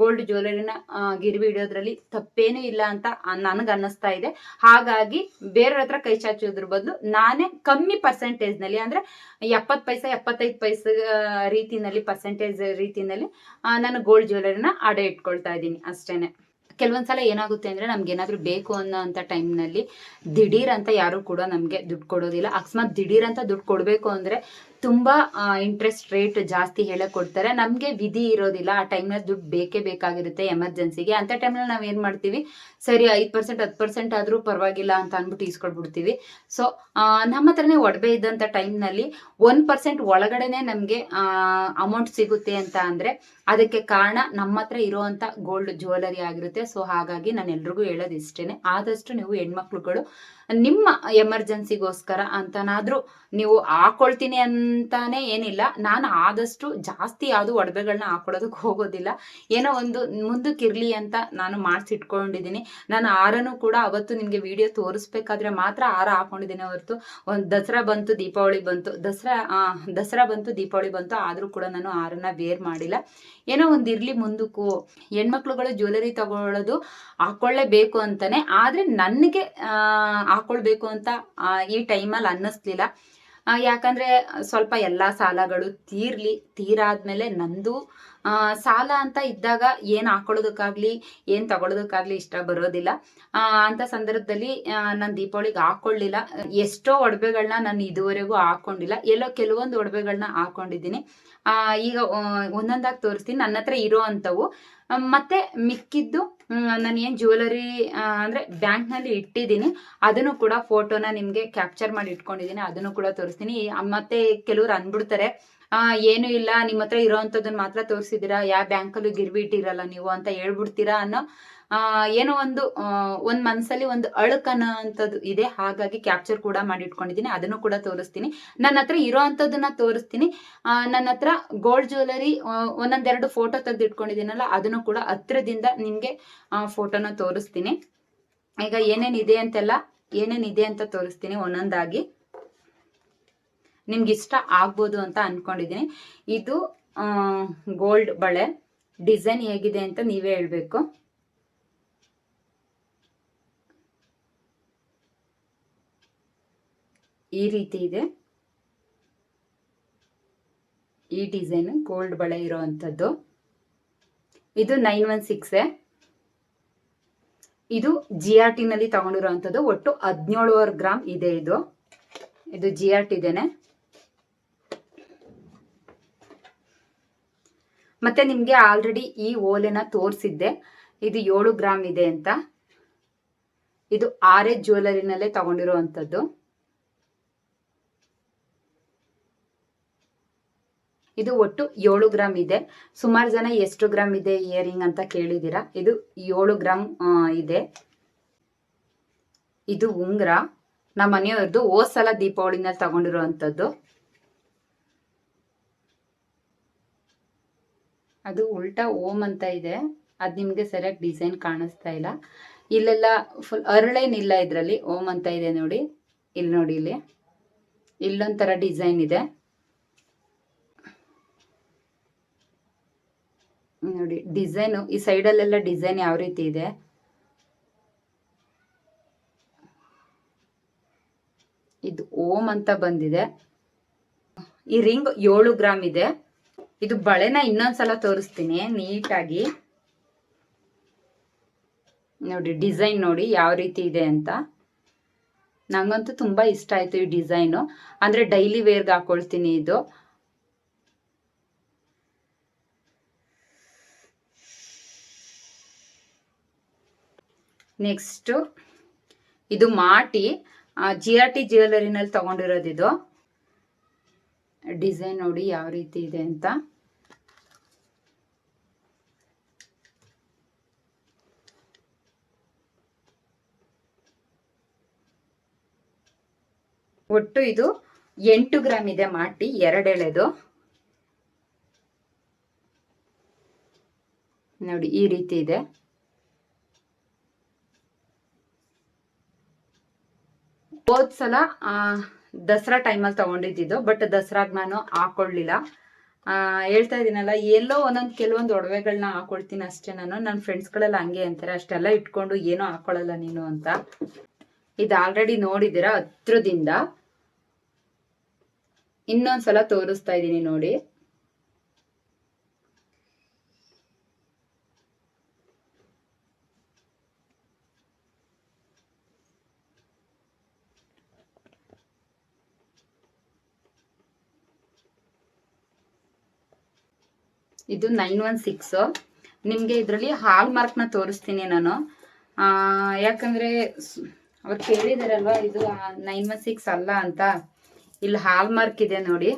ಗೋಲ್ಡ್ ಜ್ಯುವೆಲರಿನ ಗಿರಿವಿ ಇಡೋದ್ರಲ್ಲಿ ತಪ್ಪೇನೂ ಇಲ್ಲ ಅಂತ ನನಗೆ ಅನ್ನಿಸ್ತಾ ಇದೆ. ಹಾಗಾಗಿ ಬೇರೆಯವ್ರ ಹತ್ರ ಕೈ ಚಾಚೋದ್ರ ಬದಲು ನಾನೇ ಕಮ್ಮಿ ಪರ್ಸೆಂಟೇಜ್ನಲ್ಲಿ ಅಂದ್ರೆ ಎಪ್ಪತ್ ಪೈಸೆ, ಎಪ್ಪತ್ತೈದು ಪೈಸೆ ರೀತಿಯಲ್ಲಿ ಪರ್ಸೆಂಟೇಜ್ ರೀತಿನಲ್ಲಿ ನಾನು ಗೋಲ್ಡ್ ಜ್ಯುವೆಲರಿನ ಅಡ ಇಟ್ಕೊಳ್ತಾ ಇದ್ದೀನಿ ಅಷ್ಟೇನೆ. ಕೆಲವೊಂದ್ಸಲ ಏನಾಗುತ್ತೆ ಅಂದ್ರೆ ನಮ್ಗೆ ಏನಾದ್ರು ಬೇಕು ಅನ್ನೋ ಅಂತ ಟೈಮ್ನಲ್ಲಿ ದಿಢೀರ್ ಅಂತ ಯಾರು ಕೂಡ ನಮ್ಗೆ ದುಡ್ಡು ಕೊಡೋದಿಲ್ಲ. ಅಕಸ್ಮಾತ್ ದಿಢೀರ್ ಅಂತ ದುಡ್ಡು ಕೊಡ್ಬೇಕು ಅಂದ್ರೆ ತುಂಬಾ ಇಂಟ್ರೆಸ್ಟ್ ರೇಟ್ ಜಾಸ್ತಿ ಹೇಳಕ್ ಕೊಡ್ತಾರೆ ನಮ್ಗೆ ವಿಧಿ ಇರೋದಿಲ್ಲ. ಆ ಟೈಮ್ನಲ್ಲಿ ದುಡ್ಡು ಬೇಕೇ ಬೇಕಾಗಿರುತ್ತೆ ಎಮರ್ಜೆನ್ಸಿಗೆ ಅಂತ ಟೈಮ್ನಲ್ಲಿ ನಾವು ಏನ್ ಮಾಡ್ತೀವಿ? ಸರಿ, ಐದ್ ಪರ್ಸೆಂಟ್ ಹತ್ತು ಪರ್ಸೆಂಟ್ ಆದ್ರೂ ಪರವಾಗಿಲ್ಲ ಅಂತ ಅಂದ್ಬಿಟ್ಟು ಇಸ್ಕೊಡ್ಬಿಡ್ತೀವಿ ಸೊ ನಮ್ಮ ಹತ್ರನೇ ಒಡವೆ ಇದ್ದಂತ ಟೈಮ್ನಲ್ಲಿ ಒನ್ ಪರ್ಸೆಂಟ್ ಒಳಗಡೆನೆ ನಮ್ಗೆ ಅಮೌಂಟ್ ಸಿಗುತ್ತೆ ಅಂತ ಅಂದ್ರೆ ಅದಕ್ಕೆ ಕಾರಣ ನಮ್ಮ ಹತ್ರ ಇರುವಂತ ಗೋಲ್ಡ್ ಜ್ಯುವೆಲರಿ ಆಗಿರುತ್ತೆ. ಸೊ ಹಾಗಾಗಿ ನಾನು ಎಲ್ರಿಗೂ ಹೇಳೋದು ಇಷ್ಟೇನೆ ಆದಷ್ಟು ನೀವು ಹೆಣ್ಮಕ್ಳುಗಳು ನಿಮ್ಮ ಎಮರ್ಜೆನ್ಸಿಗೋಸ್ಕರ ಅಂತನಾದ್ರೂ ನೀವು ಹಾಕೊಳ್ತೀನಿ ಅಂತಾನೆ ಏನಿಲ್ಲ. ನಾನು ಆದಷ್ಟು ಜಾಸ್ತಿ ಯಾವುದು ಒಡವೆಗಳನ್ನ ಹಾಕೊಳ್ಳೋದಕ್ಕೆ ಹೋಗೋದಿಲ್ಲ. ಏನೋ ಒಂದು ಮುಂದಕ್ಕಿರ್ಲಿ ಅಂತ ನಾನು ಮಾಡಿಸಿಟ್ಕೊಂಡಿದ್ದೀನಿ. ನಾನು ಹಾರನು ಕೂಡ ಅವತ್ತು ನಿಮಗೆ ವಿಡಿಯೋ ತೋರಿಸ್ಬೇಕಾದ್ರೆ ಮಾತ್ರ ಹಾರ ಹಾಕೊಂಡಿದ್ದೀನಿ ಹೊರತು. ಒಂದು ದಸರಾ ಬಂತು, ದೀಪಾವಳಿ ಬಂತು. ದಸರಾ ದಸರಾ ಬಂತು, ದೀಪಾವಳಿ ಬಂತು. ಆದರೂ ಕೂಡ ನಾನು ಹಾರನ ವೇರ್ ಮಾಡಿಲ್ಲ. ಏನೋ ಒಂದು ಇರ್ಲಿ ಮುಂದಕ್ಕೂ. ಹೆಣ್ಮಕ್ಳುಗಳು ಜ್ಯುವೆಲರಿ ತಗೊಳ್ಳೋದು ಹಾಕೊಳ್ಳೇಬೇಕು ಅಂತಾನೆ. ಆದ್ರೆ ನನಗೆ ಹಾಕೊಳ್ಬೇಕು ಅಂತ ಈ ಟೈಮಲ್ಲಿ ಅನ್ನಿಸ್ಲಿಲ್ಲ. ಯಾಕಂದ್ರೆ ಸ್ವಲ್ಪ ಎಲ್ಲ ಸಾಲಗಳು ತೀರ್ಲಿ, ತೀರಾದ್ಮೇಲೆ ನಂದು ಸಾಲ ಅಂತ ಇದ್ದಾಗ ಏನು ಹಾಕೊಳ್ಳೋದಕ್ಕಾಗ್ಲಿ, ಏನು ತಗೊಳ್ಳೋದಕ್ಕಾಗ್ಲಿ ಇಷ್ಟ ಬರೋದಿಲ್ಲ. ಅಂತ ಸಂದರ್ಭದಲ್ಲಿ ನಾನು ದೀಪಾವಳಿಗೆ ಹಾಕೊಳ್ಳಿಲ್ಲ. ಎಷ್ಟೋ ಒಡವೆಗಳನ್ನ ನಾನು ಇದುವರೆಗೂ ಹಾಕೊಂಡಿಲ್ಲ. ಎಲ್ಲೋ ಕೆಲವೊಂದು ಒಡವೆಗಳನ್ನ ಹಾಕೊಂಡಿದ್ದೀನಿ. ಈಗ ಒಂದೊಂದಾಗಿ ತೋರಿಸ್ತೀನಿ. ನನ್ನ ಹತ್ರ ಇರೋ ಅಂಥವು. ಮತ್ತೆ ಮಿಕ್ಕಿದ್ದು ನಾನು ಏನು ಜ್ಯುವೆಲರಿ ಅಂದರೆ ಬ್ಯಾಂಕ್ನಲ್ಲಿ ಇಟ್ಟಿದ್ದೀನಿ. ಅದನ್ನು ಕೂಡ ಫೋಟೋನ ನಿಮಗೆ ಕ್ಯಾಪ್ಚರ್ ಮಾಡಿ ಇಟ್ಕೊಂಡಿದ್ದೀನಿ. ಅದನ್ನು ಕೂಡ ತೋರಿಸ್ತೀನಿ. ಮತ್ತೆ ಕೆಲವ್ರು ಅಂದ್ಬಿಡ್ತಾರೆ ಏನು ಇಲ್ಲ ನಿಮ್ಮ ಹತ್ರ ಇರೋವಂಥದ್ದನ್ನು ಮಾತ್ರ ತೋರಿಸಿದ್ದೀರಾ? ಯಾವ ಬ್ಯಾಂಕಲ್ಲೂ ಗಿರ್ವಿ ಇಟ್ಟಿರಲ್ಲ ನೀವು? ಅಂತ ಹೇಳ್ಬಿಡ್ತೀರಾ ಅನ್ನೋ ಆ, ಏನೋ ಒಂದು ಒಂದು ಮನ್ಸಲ್ಲಿ ಒಂದು ಅಳುಕ್ ಅಂತದ್ದು ಇದೆ. ಹಾಗಾಗಿ ಕ್ಯಾಪ್ಚರ್ ಕೂಡ ಮಾಡಿ ಇಟ್ಕೊಂಡಿದ್ದೀನಿ ಅದನ್ನು ಕೂಡ ತೋರಿಸ್ತೀನಿ. ನನ್ನ ಹತ್ರ ಇರೋ ಅಂತದನ್ನ ತೋರಿಸ್ತೀನಿ. ನನ್ನ ಹತ್ರ ಗೋಲ್ಡ್ ಜ್ಯುವೆಲರಿ ಒಂದೊಂದೆರಡು ಫೋಟೋ ತೆಗೆದು ಇಟ್ಕೊಂಡಿದ್ದೀನಲ್ಲ ಅದನ್ನು ಕೂಡ ಹತ್ರದಿಂದ ನಿಮಗೆ ಫೋಟೋನ ತೋರಿಸ್ತೀನಿ. ಈಗ ಏನೇನಿದೆ ಅಂತೆಲ್ಲ ಏನೇನಿದೆ ಅಂತ ತೋರಿಸ್ತೀನಿ ಒಂದೊಂದಾಗಿ. ನಿಮ್ಗೆ ಇಷ್ಟ ಆಗ್ಬೋದು ಅಂತ ಅನ್ಕೊಂಡಿದ್ದೀನಿ. ಇದು ಗೋಲ್ಡ್ ಬಳೆ. ಡಿಸೈನ್ ಹೇಗಿದೆ ಅಂತ ನೀವೇ ಹೇಳ್ಬೇಕು. ಈ ರೀತಿ ಇದೆ. ಈ ಡಿಸೈನ್ ಗೋಲ್ಡ್ ಬಳೆ ಇರುವಂಥದ್ದು. ಇದು ನೈನ್ ಒನ್ ಸಿಕ್ಸ್ ಇದು ಜಿ ಆರ್ ಟಿನಲ್ಲಿ ತಗೊಂಡಿರುವಂಥದ್ದು. ಒಟ್ಟು ಹದಿನೇಳುವರೆ ಗ್ರಾಮ್ ಇದೆ ಇದು. ಇದು ಜಿ ಆರ್ ಟಿ ಇದೇನೆ. ಮತ್ತೆ ನಿಮ್ಗೆ ಆಲ್ರೆಡಿ ಈ ಓಲೆನ ತೋರಿಸಿದ್ದೆ. ಇದು ಏಳು ಗ್ರಾಮ್ ಇದೆ ಅಂತ. ಇದು ಆರ್ ಎಚ್ ಜ್ಯುವೆಲರಿನಲ್ಲೇ ತಗೊಂಡಿರುವಂಥದ್ದು. ಇದು ಒಟ್ಟು ಏಳು ಗ್ರಾಮ್ ಇದೆ. ಸುಮಾರು ಜನ ಎಷ್ಟು ಗ್ರಾಮ್ ಇದೆ ಇಯರಿಂಗ್ ಅಂತ ಕೇಳಿದ್ದೀರಾ? ಇದು ಏಳು ಗ್ರಾಮ್ ಇದೆ. ಇದು ಉಂಗ್ರ. ನಮ್ಮ ಮನೆಯವ್ರದ್ದು ಹೋದ್ ಸಲ ದೀಪಾವಳಿನಲ್ಲಿ ತಗೊಂಡಿರುವಂಥದ್ದು. ಅದು ಉಲ್ಟಾ ಓಮ್ ಅಂತ ಇದೆ. ಅದು ನಿಮಗೆ ಸರಿಯಾಗಿ ಡಿಸೈನ್ ಕಾಣಿಸ್ತಾ ಇಲ್ಲ. ಇಲ್ಲೆಲ್ಲ ಫುಲ್ ಅರಳೇನಿಲ್ಲ ಇದರಲ್ಲಿ ಓಮ್ ಅಂತ ಇದೆ ನೋಡಿ. ಇಲ್ಲಿ ನೋಡಿ ಇಲ್ಲಿ. ಇಲ್ಲೊಂಥರ ಡಿಸೈನ್ ಇದೆ. ನೋಡಿ ಡಿಸೈನು ಈ ಸೈಡಲ್ಲೆಲ್ಲ ಡಿಸೈನ್ ಯಾವ ರೀತಿ ಇದೆ? ಇದು ಓಮ್ ಅಂತ ಬಂದಿದೆ. ಈ ರಿಂಗ್ ಏಳು ಗ್ರಾಮ್ ಇದೆ. ಇದು ಬಳೆನ ಇನ್ನೊಂದ್ಸಲ ತೋರಿಸ್ತೀನಿ ನೀಟಾಗಿ. ನೋಡಿ ಡಿಸೈನ್ ನೋಡಿ ಯಾವ ರೀತಿ ಇದೆ ಅಂತ. ನಂಗಂತೂ ತುಂಬಾ ಇಷ್ಟ ಆಯ್ತು ಈ ಡಿಸೈನು ಅಂದ್ರೆ ಡೈಲಿ ವೇರ್ಗೆ ಹಾಕೊಳ್ತೀನಿ ಇದು. ನೆಕ್ಸ್ಟ್ ಇದು ಮಾಟಿ ಜಿ ಆರ್ ಟಿ ಜ್ಯುವೆಲರಿನಲ್ಲಿ ತಗೊಂಡಿರೋದು ಇದು ಡಿಸೈನ್ ನೋಡಿ ಯಾವ ರೀತಿ ಇದೆ ಅಂತ. ಒಟ್ಟು ಇದು ಎಂಟು ಗ್ರಾಮ್ ಇದೆ ಮಾಟಿ, ಎರಡೆಳೆದು. ನೋಡಿ ಈ ರೀತಿ ಇದೆ ಹೋದ್ ಸಲ ದಸರಾ ಟೈಮಲ್ಲಿ ತಗೊಂಡಿದ್ದು ಬಟ್ ದಸರಾಗ ನಾನು ಹಾಕೊಳ್ಳಿಲ್ಲ ಹೇಳ್ತಾ ಇದೀನಲ್ಲ ಎಲ್ಲೋ ಒಂದೊಂದು ಕೆಲವೊಂದು ಒಡವೆಗಳನ್ನ ಹಾಕೊಳ್ತೀನಿ ಅಷ್ಟೇ ನಾನು. ನನ್ನ ಫ್ರೆಂಡ್ಸ್ಗಳೆಲ್ಲ ಹಂಗೆ ಅಂತಾರೆ, ಅಷ್ಟೆಲ್ಲ ಇಟ್ಕೊಂಡು ಏನೂ ಹಾಕೊಳ್ಳಲ್ಲ ನೀನು ಅಂತ. ಇದು ಆಲ್ರೆಡಿ ನೋಡಿದ್ದೀರಾ? ಹತ್ರದಿಂದ ಇನ್ನೊಂದ್ಸಲ ತೋರಿಸ್ತಾ ಇದ್ದೀನಿ ನೋಡಿ. ಇದು ನೈನ್ ಒನ್ ಸಿಕ್ಸ್. ನಿಮಗೆ ಇದರಲ್ಲಿ ಹಾಲ್ ಮಾರ್ಕ್ನ ತೋರಿಸ್ತೀನಿ ನಾನು. ಆ, ಯಾಕಂದ್ರೆ ಅವ್ರು ಕೇಳಿದಾರಲ್ವಾ ಇದು ನೈನ್ ಒನ್ ಸಿಕ್ಸ್ ಅಲ್ಲ ಅಂತ. ಇಲ್ಲಿ ಹಾಲ್ ಮಾರ್ಕ್ ಇದೆ ನೋಡಿ.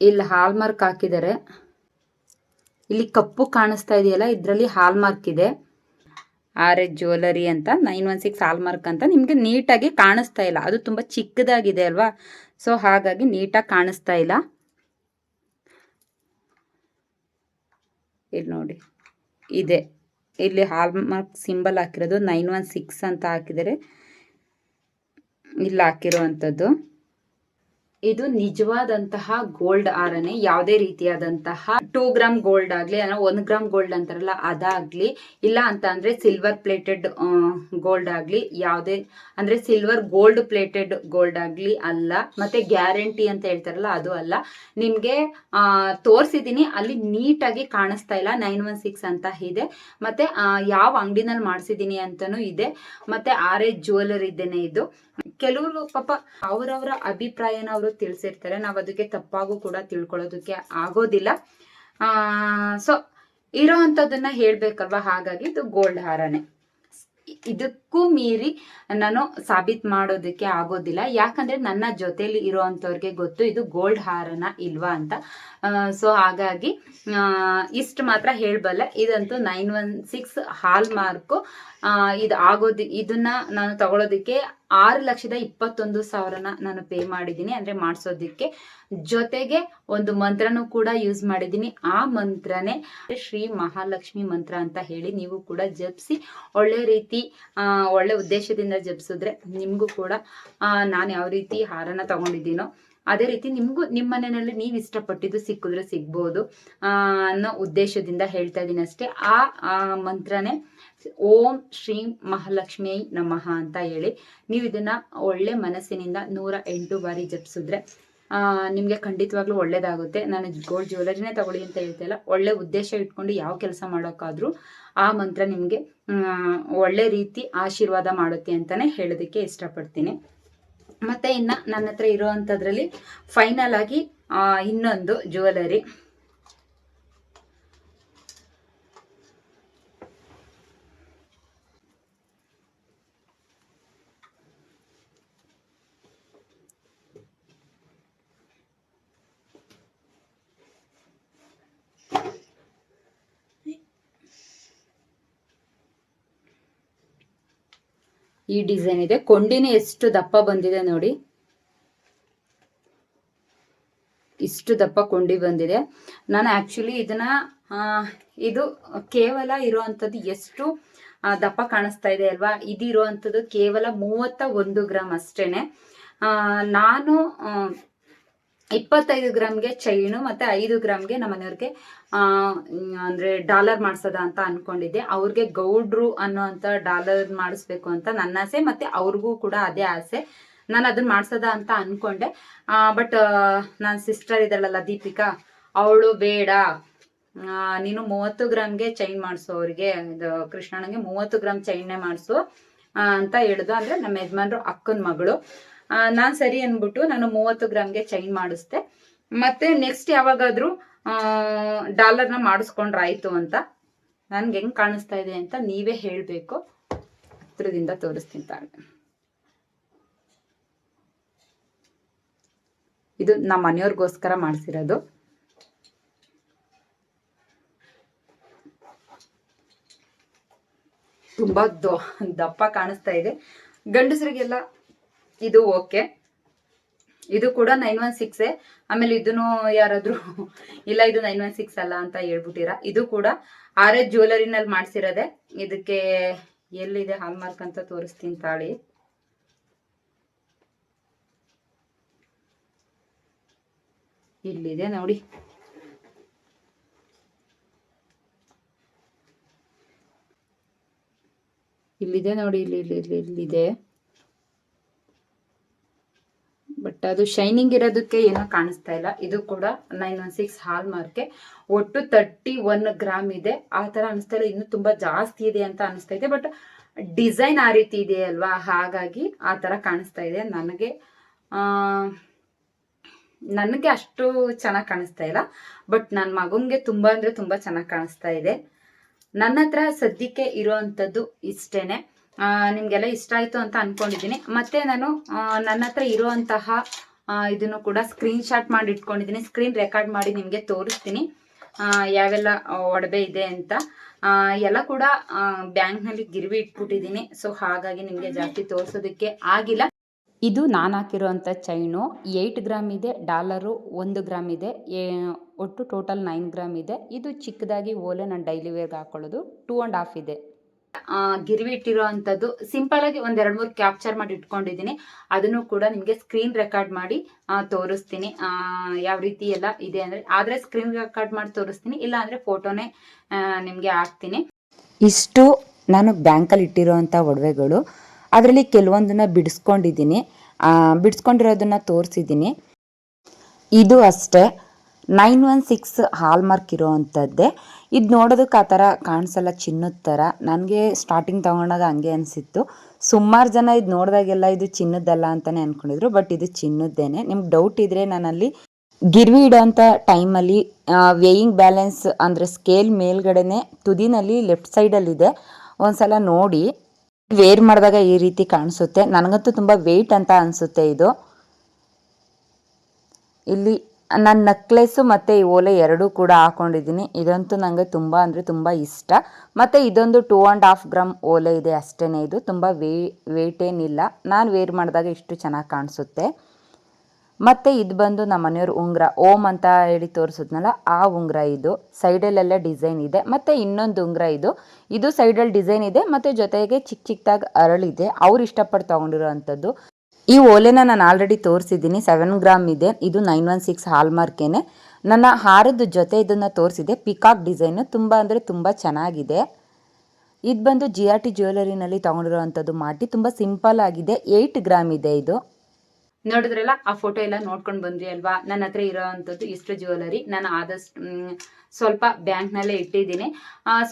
ಇಲ್ಲಿ ಹಾಲ್ ಮಾರ್ಕ್ ಹಾಕಿದ್ದಾರೆ. ಇಲ್ಲಿ ಕಪ್ಪು ಕಾಣಿಸ್ತಾ ಇದೆಯಲ್ಲ ಇದರಲ್ಲಿ ಹಾಲ್ ಮಾರ್ಕ್ ಇದೆ. ಆರ್ ಎಚ್ ಜ್ಯುವೆಲರಿ ಅಂತ nine one six hallmark ಅಂತ ನಿಮಗೆ ನೀಟಾಗಿ ಕಾಣಿಸ್ತಾ ಇಲ್ಲ. ಅದು ತುಂಬ ಚಿಕ್ಕದಾಗಿದೆ ಅಲ್ವಾ? ಸೊ ಹಾಗಾಗಿ ನೀಟಾಗಿ ಕಾಣಿಸ್ತಾ ಇಲ್ಲ. ಇಲ್ಲಿ ನೋಡಿ, ಇದೆ. ಇಲ್ಲಿ ಹಾಲ್ ಮಾರ್ಕ್ ಸಿಂಬಲ್ ಹಾಕಿರೋದು ನೈನ್ ಒನ್ ಸಿಕ್ಸ್ ಅಂತ ಹಾಕಿದರೆ ಇಲ್ಲಿ ಹಾಕಿರುವಂಥದ್ದು. ಇದು ನಿಜವಾದಂತಹ ಗೋಲ್ಡ್ ಆರನೆ, ಯಾವುದೇ ರೀತಿಯಾದಂತಹ ಟೂ ಗ್ರಾಮ್ ಗೋಲ್ಡ್ ಆಗಲಿ ಅಂದ್ರೆ ಒಂದು ಗ್ರಾಮ್ ಗೋಲ್ಡ್ ಅಂತಾರಲ್ಲ, ಅದಾಗ್ಲಿ. ಇಲ್ಲ ಅಂತ ಅಂದ್ರೆ ಸಿಲ್ವರ್ ಪ್ಲೇಟೆಡ್ ಗೋಲ್ಡ್ ಆಗ್ಲಿ, ಯಾವುದೇ, ಅಂದ್ರೆ ಸಿಲ್ವರ್ ಗೋಲ್ಡ್ ಪ್ಲೇಟೆಡ್ ಗೋಲ್ಡ್ ಆಗ್ಲಿ ಅಲ್ಲ. ಮತ್ತೆ ಗ್ಯಾರಂಟಿ ಅಂತ ಹೇಳ್ತಾರಲ್ಲ, ಅದು ಅಲ್ಲ. ನಿಮಗೆ ತೋರಿಸಿದ್ದೀನಿ ಅಲ್ಲಿ ನೀಟಾಗಿ ಕಾಣಿಸ್ತಾ ಇಲ್ಲ, ನೈನ್ ಒನ್ ಸಿಕ್ಸ್ ಅಂತ ಇದೆ. ಮತ್ತೆ ಯಾವ ಅಂಗಡಿನಲ್ಲಿ ಮಾಡಿಸಿದ್ದೀನಿ ಅಂತಲೂ ಇದೆ. ಮತ್ತೆ ಆರ್ ಜ್ಯುವೆಲರ್ ಇದ್ದೇನೆ ಇದು. ಕೆಲವರು ಪಾಪ ಅವರವರ ಅಭಿಪ್ರಾಯನ ಅವರು ತಿಳಿಸಿರ್ತಾರೆ. ನಾವು ಅದಕ್ಕೆ ತಪ್ಪಾಗೂ ಕೂಡ ತಿಳ್ಕೊಳ್ಳೋದಕ್ಕೆ ಆಗೋದಿಲ್ಲ. ಆ ಸೊ ಇರೋ ಅಂಥದ್ದನ್ನ ಹೇಳ್ಬೇಕಲ್ವಾ? ಹಾಗಾಗಿ ಇದು ಗೋಲ್ಡ್ ಹಾರನೆ. ಇದಕ್ಕೂ ಮೀರಿ ನಾನು ಸಾಬೀತ್ ಮಾಡೋದಕ್ಕೆ ಆಗೋದಿಲ್ಲ. ಯಾಕಂದ್ರೆ ನನ್ನ ಜೊತೆಲಿ ಇರೋ ಗೊತ್ತು, ಇದು ಗೋಲ್ಡ್ ಹಾರನ ಇಲ್ವಾ ಅಂತ. ಸೊ ಹಾಗಾಗಿ ಇಷ್ಟು ಮಾತ್ರ ಹೇಳಬಲ್ಲೆ. ಇದಂತೂ nine one six hallmark. ಇದು ಆಗೋದಿ, ಇದನ್ನ ನಾನು ತಗೊಳೋದಕ್ಕೆ ಆರು ಲಕ್ಷದ ಇಪ್ಪತ್ತೊಂದು ಸಾವಿರನ ನಾನು ಪೇ ಮಾಡಿದ್ದೀನಿ, ಅಂದ್ರೆ ಮಾಡಿಸೋದಕ್ಕೆ. ಜೊತೆಗೆ ಒಂದು ಮಂತ್ರನೂ ಕೂಡ ಯೂಸ್ ಮಾಡಿದ್ದೀನಿ. ಆ ಮಂತ್ರನೇ ಶ್ರೀ ಮಹಾಲಕ್ಷ್ಮಿ ಮಂತ್ರ ಅಂತ ಹೇಳಿ ನೀವು ಕೂಡ ಜಪಿಸಿ. ಒಳ್ಳೆ ರೀತಿ ಒಳ್ಳೆ ಉದ್ದೇಶದಿಂದ ಜಪಿಸಿದ್ರೆ ನಿಮಗೂ ಕೂಡ ನಾನು ಯಾವ ರೀತಿ ಹಾರನ ತಗೊಂಡಿದ್ದೀನೋ ಅದೇ ರೀತಿ ನಿಮಗೂ ನಿಮ್ಮ ಮನೆಯಲ್ಲಿ ನೀವು ಇಷ್ಟಪಟ್ಟಿದ್ದು ಸಿಕ್ಕಿದ್ರೆ ಸಿಗ್ಬೋದು ಆ, ಅನ್ನೋ ಉದ್ದೇಶದಿಂದ ಹೇಳ್ತಾ ಇದ್ದೀನಿ ಅಷ್ಟೇ. ಆ ಆ ಮಂತ್ರನೇ ಓಂ ಶ್ರೀ ಮಹಾಲಕ್ಷ್ಮಿ ನಮಃ ಅಂತ ಹೇಳಿ ನೀವು ಇದನ್ನ ಒಳ್ಳೆ ಮನಸ್ಸಿನಿಂದ ನೂರ ಎಂಟು ಬಾರಿ ಜಪಿಸಿದ್ರೆ ನಿಮಗೆ ಖಂಡಿತವಾಗ್ಲೂ ಒಳ್ಳೇದಾಗುತ್ತೆ. ನಾನು ಗೋಲ್ಡ್ ಜ್ಯುವೆಲರಿನೇ ತಗೊಳ್ಳಿ ಅಂತ ಹೇಳ್ತಿಲ್ಲ ಒಳ್ಳೆ ಉದ್ದೇಶ ಇಟ್ಕೊಂಡು ಯಾವ ಕೆಲಸ ಮಾಡೋಕ್ಕಾದ್ರೂ ಆ ಮಂತ್ರ ನಿಮಗೆ ಒಳ್ಳೆ ರೀತಿ ಆಶೀರ್ವಾದ ಮಾಡುತ್ತೆ ಅಂತಾನೆ ಹೇಳೋದಕ್ಕೆ ಇಷ್ಟಪಡ್ತೀನಿ. ಮತ್ತು ಇನ್ನು ನನ್ನ ಹತ್ರ ಇರೋವಂಥದ್ರಲ್ಲಿ ಫೈನಲ್ ಆಗಿ ಇನ್ನೊಂದು ಜ್ಯುವೆಲರಿ ಈ ಡಿಸೈನ್ ಇದೆ. ಕೊಂಡಿನೇ ಎಷ್ಟು ದಪ್ಪ ಬಂದಿದೆ ನೋಡಿ. ಇಷ್ಟು ದಪ್ಪ ಕೊಂಡಿ ಬಂದಿದೆ. ನಾನು ಆ್ಯಕ್ಚುಲಿ ಇದನ್ನ ಇದು ಕೇವಲ ಇರುವಂಥದ್ದು ಎಷ್ಟು ದಪ್ಪ ಕಾಣಿಸ್ತಾ ಇದೆ ಅಲ್ವಾ? ಇದಿರುವಂಥದ್ದು ಕೇವಲ ಮೂವತ್ತ ಒಂದು ಗ್ರಾಮ್ ಅಷ್ಟೇನೆ. ನಾನು ಇಪ್ಪತ್ತೈದು ಗ್ರಾಮ್ಗೆ ಚೈನು ಮತ್ತೆ ಐದು ಗ್ರಾಮ್ಗೆ ನಮ್ಮ ಮನೆಯವ್ರಿಗೆ ಅಂದ್ರೆ ಡಾಲರ್ ಮಾಡಿಸೋದ ಅಂತ ಅನ್ಕೊಂಡಿದ್ದೆ. ಅವ್ರಿಗೆ ಗೌಡ್ರು ಅನ್ನೋಂಥ ಡಾಲರ್ ಮಾಡಿಸ್ಬೇಕು ಅಂತ ನನ್ನ ಆಸೆ, ಮತ್ತೆ ಅವ್ರಿಗೂ ಕೂಡ ಅದೇ ಆಸೆ. ನಾನು ಅದನ್ನ ಮಾಡಿಸೋದ ಅಂತ ಅನ್ಕೊಂಡೆ. ಬಟ್ ನನ್ನ ಸಿಸ್ಟರ್ ಇದ್ದಾಳಲ್ಲ ದೀಪಿಕಾ, ಅವಳು ಬೇಡ. ನೀನು ಮೂವತ್ತು ಗ್ರಾಮ್ಗೆ ಚೈನ್ ಮಾಡಿಸು ಅವ್ರಿಗೆ. ಇದು ಕೃಷ್ಣನಿಗೆ ಮೂವತ್ತು ಗ್ರಾಮ್ ಚೈನ್ನೇ ಮಾಡಿಸು ಅಂತ ಹೇಳಿದ್ರು ಅಂದ್ರೆ ನಮ್ಮ ಯಜಮಾನ್ರು ಅಕ್ಕನ ಮಗಳು. ನಾನು ಸರಿ ಅಂದ್ಬಿಟ್ಟು ನಾನು ಮೂವತ್ತು ಗ್ರಾಮ್ಗೆ ಚೈನ್ ಮಾಡಿಸ್ದೆ. ಮತ್ತೆ ನೆಕ್ಸ್ಟ್ ಯಾವಾಗಾದ್ರೂ ಡಾಲರ್ನ ಮಾಡಿಸ್ಕೊಂಡ್ರಾಯ್ತು ಅಂತ ನನ್ಗೆ ಹೆಂಗ್ ಕಾಣಿಸ್ತಾ ಇದೆ ಅಂತ ನೀವೇ ಹೇಳಬೇಕು. ಹತ್ರದಿಂದ ತೋರಿಸ್ತೀನಿ ತಾಳೆ. ಇದು ನಮ್ಮ ಮನೆಯವ್ರಿಗೋಸ್ಕರ ಮಾಡಿಸಿರೋದು. ತುಂಬಾ ದಪ್ಪ ಕಾಣಿಸ್ತಾ ಇದೆ. ಗಂಡಸರಿಗೆಲ್ಲ ಇದು ಓಕೆ. ಇದು ಕೂಡ ನೈನ್ ಒನ್ ಸಿಕ್ಸ್ ಆಮೇಲೆ ಇದನ್ನು ಯಾರಾದ್ರೂ (laughs) ಇಲ್ಲ, ಇದು ನೈನ್ ಒನ್ ಸಿಕ್ಸ್ ಅಲ್ಲ ಅಂತ ಹೇಳ್ಬಿಟ್ಟಿರ. ಇದು ಕೂಡ ಆರ್ ಎಸ್ ಜ್ಯುವೆಲರಿನಲ್ಲಿ ಮಾಡಿಸಿರೋದೆ. ಇದಕ್ಕೆ ಎಲ್ಲಿದೆ ಹಾಲ್ಮಾರ್ಕ್ ಅಂತ ತೋರಿಸ್ತೀನಿ ತಾಳಿ. ಇಲ್ಲಿದೆ ನೋಡಿ. ಇಲ್ಲಿದೆ ನೋಡಿ ಇಲ್ಲಿ ಇಲ್ಲಿ, ಇಲ್ಲಿದೆ. ಬಟ್ ಅದು ಶೈನಿಂಗ್ ಇರೋದಕ್ಕೆ ಏನೋ ಕಾಣಿಸ್ತಾ ಇಲ್ಲ. ಇದು ಕೂಡ ನೈನ್ ಒನ್ ಸಿಕ್ಸ್ ಹಾಲ್ ಮಾರ್ಕೆ ಒಟ್ಟು ತರ್ಟಿ ಒನ್ ಗ್ರಾಮ್ ಇದೆ. ಆ ಥರ ಅನಿಸ್ತಾ ಇಲ್ಲ. ಇನ್ನು ತುಂಬಾ ಜಾಸ್ತಿ ಇದೆ ಅಂತ ಅನಿಸ್ತಾ ಇದೆ. ಬಟ್ ಡಿಸೈನ್ ಆ ರೀತಿ ಇದೆ ಅಲ್ವಾ? ಹಾಗಾಗಿ ಆ ಥರ ಕಾಣಿಸ್ತಾ ಇದೆ. ನನಗೆ ನನಗೆ ಅಷ್ಟು ಚೆನ್ನಾಗಿ ಕಾಣಿಸ್ತಾ ಇಲ್ಲ. ಬಟ್ ನನ್ನ ಮಗುಂಗೆ ತುಂಬ ಅಂದರೆ ತುಂಬಾ ಚೆನ್ನಾಗಿ ಕಾಣಿಸ್ತಾ ಇದೆ. ನನ್ನ ಹತ್ರ ಸದ್ಯಕ್ಕೆ ಇರೋವಂಥದ್ದು ಇಷ್ಟೇನೆ. ನಿಮ್ಗೆಲ್ಲ ಇಷ್ಟ ಆಯಿತು ಅಂತ ಅಂದ್ಕೊಂಡಿದ್ದೀನಿ ಮತ್ತು ನಾನು ನನ್ನ ಹತ್ರ ಇರುವಂತಹ ಇದನ್ನು ಕೂಡ ಸ್ಕ್ರೀನ್ ಶಾಟ್ ಮಾಡಿ ಇಟ್ಕೊಂಡಿದ್ದೀನಿ. ಸ್ಕ್ರೀನ್ ರೆಕಾರ್ಡ್ ಮಾಡಿ ನಿಮಗೆ ತೋರಿಸ್ತೀನಿ. ಯಾವೆಲ್ಲ ಒಡವೆ ಇದೆ ಅಂತ. ಎಲ್ಲ ಕೂಡ ಬ್ಯಾಂಕ್ನಲ್ಲಿ ಗಿರ್ವಿ ಇಟ್ಬಿಟ್ಟಿದ್ದೀನಿ. ಸೊ ಹಾಗಾಗಿ ನಿಮಗೆ ಜಾಸ್ತಿ ತೋರಿಸೋದಕ್ಕೆ ಆಗಿಲ್ಲ. ಇದು ನಾನು ಹಾಕಿರೋಂಥ ಚೈನು ಏಯ್ಟ್ ಗ್ರಾಮ್ ಇದೆ ಡಾಲರು ಒಂದು ಗ್ರಾಮ್ ಇದೆ ಒಟ್ಟು ಟೋಟಲ್ ನೈನ್ ಗ್ರಾಮ್ ಇದೆ. ಇದು ಚಿಕ್ಕದಾಗಿ ಓಲೆ ನಾನು ಡೈಲಿ ವೇರ್ಗೆ ಹಾಕೊಳ್ಳೋದು. ಟೂ ಆ್ಯಂಡ್ ಹಾಫ್ ಇದೆ. ಗಿರ್ವಿ ಇಟ್ಟಿರೋ ಸಿಂಪಲ್ ಆಗಿ ಒಂದ್ ಮೂರು ಕ್ಯಾಪ್ಚರ್ ಮಾಡಿ ಇಟ್ಕೊಂಡಿದ್ದೀನಿ. ಅದನ್ನು ಕೂಡ ನಿಮಗೆ ಸ್ಕ್ರೀನ್ ರೆಕಾರ್ಡ್ ಮಾಡಿ ತೋರಿಸ್ತೀನಿ. ಯಾವ ರೀತಿ ಎಲ್ಲ ಇದೆ ಅಂದ್ರೆ, ಆದ್ರೆ ಸ್ಕ್ರೀನ್ ರೆಕಾರ್ಡ್ ಮಾಡಿ ತೋರಿಸ್ತೀನಿ. ಇಲ್ಲ ಅಂದ್ರೆ ಫೋಟೋನೇ ನಿಮಗೆ ಹಾಕ್ತೀನಿ. ಇಷ್ಟು ನಾನು ಬ್ಯಾಂಕಲ್ಲಿ ಇಟ್ಟಿರೋವಂಥ ಒಡವೆಗಳು. ಅದರಲ್ಲಿ ಕೆಲವೊಂದನ್ನ ಬಿಡಿಸ್ಕೊಂಡಿದ್ದೀನಿ. ಬಿಡಿಸ್ಕೊಂಡಿರೋದನ್ನ ತೋರಿಸಿದ್ದೀನಿ. ಇದು ಅಷ್ಟೇ. ನೈನ್ ಒನ್ ಸಿಕ್ಸ್ ಹಾಲ್ಮಾರ್ಕ್ ಇರೋವಂಥದ್ದೇ. ಇದು ನೋಡೋದಕ್ಕೆ ಆ ಥರ ಕಾಣಿಸಲ್ಲ, ಚಿನ್ನದ ಥರ. ನನಗೆ ಸ್ಟಾರ್ಟಿಂಗ್ ತೊಗೊಂಡಾಗ ಹಂಗೆ ಅನಿಸಿತ್ತು. ಸುಮಾರು ಜನ ಇದು ನೋಡಿದಾಗೆಲ್ಲ ಇದು ಚಿನ್ನದ್ದಲ್ಲ ಅಂತಲೇ ಅಂದ್ಕೊಂಡಿದ್ರು ಬಟ್ ಇದು ಚಿನ್ನದ್ದೇನೆ. ನಿಮ್ಗೆ ಡೌಟ್ ಇದ್ದರೆ ನಾನಲ್ಲಿ ಗಿರ್ವಿ ಇಡೋಂಥ ಟೈಮಲ್ಲಿ ವೇಯಿಂಗ್ ಬ್ಯಾಲೆನ್ಸ್ ಅಂದರೆ ಸ್ಕೇಲ್ ಮೇಲ್ಗಡೆನೆ ತುದಿನಲ್ಲಿ ಲೆಫ್ಟ್ ಸೈಡಲ್ಲಿದೆ ಒಂದ್ಸಲ ನೋಡಿ ವೇರ್ ಮಾಡಿದಾಗ ಈ ರೀತಿ ಕಾಣಿಸುತ್ತೆ. ನನಗಂತೂ ತುಂಬ ವೆಯ್ಟ್ ಅಂತ ಅನಿಸುತ್ತೆ ಇದು. ಇಲ್ಲಿ ನನ್ನ ನೆಕ್ಲೆಸ್ಸು ಮತ್ತು ಈ ಓಲೆ ಎರಡೂ ಕೂಡ ಹಾಕೊಂಡಿದ್ದೀನಿ. ಇದಂತೂ ನನಗೆ ತುಂಬ ಅಂದರೆ ತುಂಬ ಇಷ್ಟ. ಮತ್ತು ಇದೊಂದು ಟೂ ಆ್ಯಂಡ್ ಹಾಫ್ ಗ್ರಾಮ್ ಓಲೆ ಇದೆ ಅಷ್ಟೇ ಇದು ತುಂಬ ವೇ ವೇಟ್ ಏನಿಲ್ಲ ನಾನು ವೇರ್ ಮಾಡಿದಾಗ ಇಷ್ಟು ಚೆನ್ನಾಗಿ ಕಾಣಿಸುತ್ತೆ. ಮತ್ತು ಇದು ಬಂದು ನಮ್ಮ ಮನೆಯವ್ರ ಉಂಗುರ ಓಮ್ ಅಂತ ಹೇಳಿ ತೋರಿಸಿದ್ನಲ್ಲ, ಆ ಉಂಗುರ ಇದು. ಸೈಡಲ್ಲೆಲ್ಲ ಡಿಸೈನ್ ಇದೆ. ಮತ್ತು ಇನ್ನೊಂದು ಉಂಗುರ ಇದು. ಇದು ಸೈಡಲ್ಲಿ ಡಿಸೈನ್ ಇದೆ, ಮತ್ತು ಜೊತೆಗೆ ಚಿಕ್ಕ ಚಿಕ್ಕದಾಗಿ ಅರಳಿದೆ. ಅವ್ರು ಇಷ್ಟಪಟ್ಟು ತೊಗೊಂಡಿರೋ ಈ ಓಲೆನ ನಾನು ಆಲ್ರೆಡಿ ತೋರಿಸಿದ್ದೀನಿ. ಸೆವೆನ್ ಗ್ರಾಮ್ ಇದೆ. ಇದು ನೈನ್ ಒನ್ ಸಿಕ್ಸ್ ಹಾಲ್ಮಾರ್ಕೇನೆ ನನ್ನ ಹಾರದ ಜೊತೆ ಇದನ್ನು ತೋರಿಸಿದೆ. ಪಿಕಾಕ್ ಡಿಸೈನು ತುಂಬ ಅಂದರೆ ತುಂಬ ಚೆನ್ನಾಗಿದೆ. ಇದು ಬಂದು ಜಿ ಆರ್ ಟಿ ಜ್ಯುವೆಲರಿನಲ್ಲಿ ತೊಗೊಂಡಿರೋವಂಥದ್ದು ಮಾಡಿ ತುಂಬ ಸಿಂಪಲ್ ಆಗಿದೆ. ಏಯ್ಟ್ ಗ್ರಾಮ್ ಇದೆ ಇದು. ನೋಡಿದ್ರಲ್ಲ, ಆ ಫೋಟೋ ಎಲ್ಲ ನೋಡ್ಕೊಂಡು ಬಂದ್ರಿ ಅಲ್ವಾ? ನನ್ನ ಹತ್ರ ಇರೋ ಅಂಥದ್ದು ಇಷ್ಟು ಜ್ಯುವೆಲರಿ ನಾನು ಆದಷ್ಟು ಸ್ವಲ್ಪ ಬ್ಯಾಂಕ್ನಲ್ಲೇ ಇಟ್ಟಿದ್ದೀನಿ.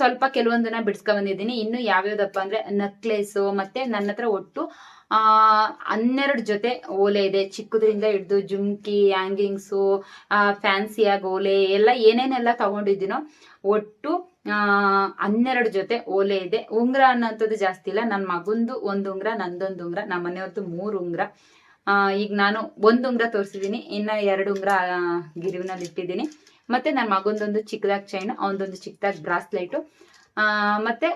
ಸ್ವಲ್ಪ ಕೆಲವೊಂದನ್ನ ಬಿಡ್ಸ್ಕೊಂಡ್ ಬಂದಿದ್ದೀನಿ. ಇನ್ನು ಯಾವ್ಯಾವ್ದಪ್ಪ ಅಂದರೆ ನಕ್ಲೇಸು ಮತ್ತು ನನ್ನ ಹತ್ರ ಒಟ್ಟು ಹನ್ನೆರಡು ಜೊತೆ ಓಲೆ ಇದೆ. ಚಿಕ್ಕದ್ರಿಂದ ಹಿಡ್ದು ಜುಮ್ಕಿ ಹ್ಯಾಂಗಿಂಗ್ಸು ಫ್ಯಾನ್ಸಿಯಾಗಿ ಓಲೆ ಎಲ್ಲ ಏನೇನೆಲ್ಲ ತಗೊಂಡಿದ್ದೀನೋ ಒಟ್ಟು ಆ, ಹನ್ನೆರಡು ಜೊತೆ ಓಲೆ ಇದೆ. ಉಂಗ್ರ ಅನ್ನೋಂಥದ್ದು ಜಾಸ್ತಿ ಇಲ್ಲ. ನನ್ನ ಮಗಂದು ಒಂದು ಉಂಗ್ರ ನಂದೊಂದು ಉಂಗ್ರ ನಮ್ಮ ಮನೆಯವ್ರದ್ದು ಮೂರು ಉಂಗ್ರ. ಆ, ಈಗ ನಾನು ಒಂದು ಉಂಗ್ರ ತೋರಿಸಿದ್ದೀನಿ. ಇನ್ನ ಎರಡು ಉಂಗ್ರ ಆ, ಗಿರಿವಿನಲ್ಲಿ ಇಟ್ಟಿದ್ದೀನಿ. ಮತ್ತೆ ನನ್ನ ಮಗಂದೊಂದು ಚಿಕ್ಕದಾಗಿ ಚೈನ್ ಅವನದೊಂದು ಚಿಕ್ಕದಾಗಿ ಬ್ರಾಸ್ಲೈಟು. ಮತ್ತೆ